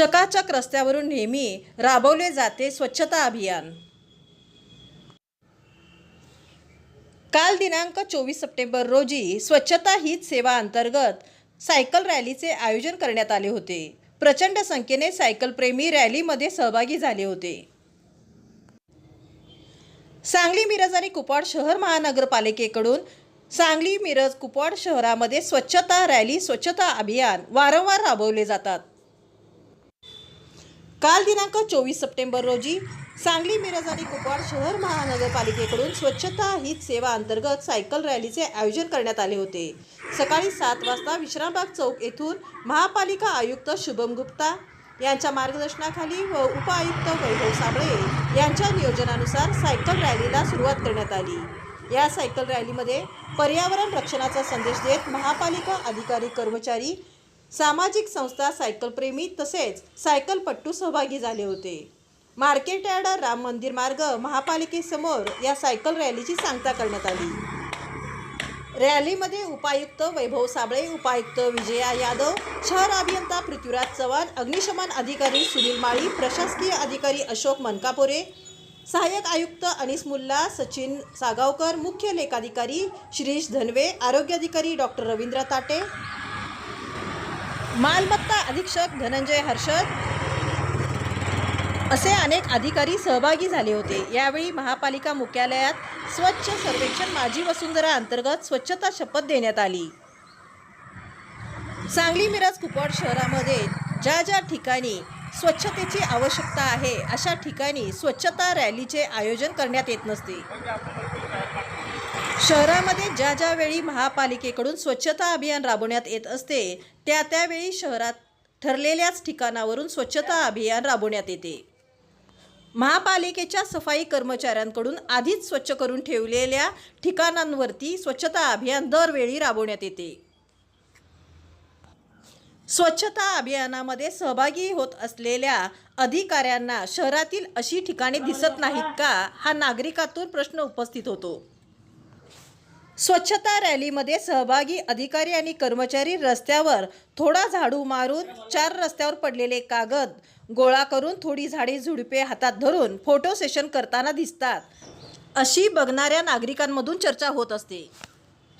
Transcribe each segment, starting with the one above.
चकाचक रस्त्यावरून नेहमी राबवले जाते स्वच्छता अभियान. काल दिनांक चोवीस सप्टेंबर रोजी स्वच्छता हीच सेवा अंतर्गत सायकल रॅलीचे आयोजन करण्यात आले होते. प्रचंड संख्येने सायकलप्रेमी रॅलीमध्ये सहभागी झाले होते. सांगली मिरज आणि कुपवाड शहर महानगरपालिकेकडून सांगली मिरज कुपवाड शहरामध्ये स्वच्छता रॅली स्वच्छता अभियान वारंवार राबवले जातात. काल दिनांक चोवीस सप्टेंबर रोजी सांगली मिरज आणि कुपवाड शहर महानगरपालिकेकडून स्वच्छता हित सेवा अंतर्गत सायकल रॅलीचे आयोजन करण्यात आले होते. सकाळी सात वाजता विश्रामबाग चौक येथून महापालिका आयुक्त शुभम गुप्ता यांच्या मार्गदर्शनाखाली व उपआयुक्त वैभव साबळे यांच्या नियोजनानुसार सायकल रॅलीला सुरुवात करण्यात आली. या सायकल रॅलीमध्ये पर्यावरण रक्षणाचा संदेश देत महापालिका अधिकारी कर्मचारी सामाजिक संस्था सायकलप्रेमी तसेच सायकलपट्टू सहभागी झाले होते. मार्केट यार्ड राम मंदिर मार्ग महापालिकेसमोर या सायकल रॅलीची सांगता करण्यात आली. रॅलीमध्ये उपायुक्त वैभव साबळे उपायुक्त विजया यादव शहर अभियंता पृथ्वीराज चव्हाण अग्निशमन अधिकारी सुनील माळी प्रशासकीय अधिकारी अशोक मनकापुरे सहाय्यक आयुक्त अनिस मुल्ला सचिन सागावकर मुख्य लेखाधिकारी शिरीष धनवे आरोग्य अधिकारी डॉक्टर रवींद्र ताटे मालमत्ता अधीक्षक धनंजय हर्षद असे अनेक अधिकारी सहभागी झाले होते. यावेळी महापालिका मुख्यालयात स्वच्छ सर्वेक्षण माझी वसुंधरा अंतर्गत स्वच्छता शपथ देण्यात आली. सांगली मिरज कुपवाड शहरामध्ये ज्या ज्या ठिकाणी स्वच्छतेची आवश्यकता आहे अशा ठिकाणी स्वच्छता रॅलीचे आयोजन करण्यात येत नसते. शहरामध्ये ज्या ज्या वेळी महापालिकेकडून स्वच्छता अभियान राबवण्यात येत असते त्या त्यावेळी शहरात ठरलेल्याच ठिकाणावरून स्वच्छता अभियान राबवण्यात येते. महापालिकेच्या सफाई कर्मचाऱ्यांकडून आधीच स्वच्छ करून ठेवलेल्या ठिकाणांवरती स्वच्छता अभियान दरवेळी राबवण्यात येते. स्वच्छता अभियानामध्ये सहभागी होत असलेल्या अधिकाऱ्यांना शहरातील अशी ठिकाणे दिसत नाहीत का हा नागरिकातून प्रश्न उपस्थित होतो. स्वच्छता रॅलीमध्ये सहभागी अधिकारी आणि कर्मचारी रस्त्यावर थोडा झाडू मारून चार रस्त्यावर पडलेले कागद गोळा करून थोडी झाडे झुडपे हातात धरून फोटो सेशन करताना दिसतात. अशी बघणाऱ्या नागरिकांमधून चर्चा होत असते.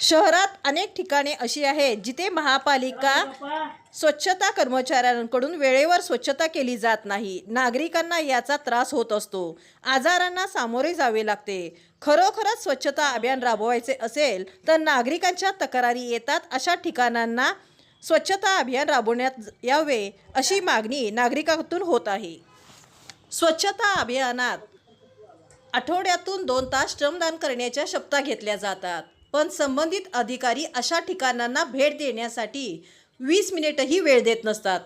शहरात अनेक ठिकाणे अशी आहेत जिथे महापालिका स्वच्छता कर्मचाऱ्यांकडून वेळेवर स्वच्छता केली जात नाही. नागरिकांना याचा त्रास होत असतो. आजारांना सामोरे जावे लागते. खरोखरच स्वच्छता अभियान राबवायचे असेल तर नागरिकांच्या तक्रारी येतात अशा ठिकाणांना स्वच्छता अभियान राबवण्यात यावे अशी मागणी नागरिकांतून होत आहे. स्वच्छता अभियानात आठवड्यातून दोन तास श्रमदान करण्याच्या शपथा घेतल्या जातात. पण संबंधित अधिकारी अशा ठिकाणांना भेट देण्यासाठी वीस मिनिटही वेळ देत नसतात.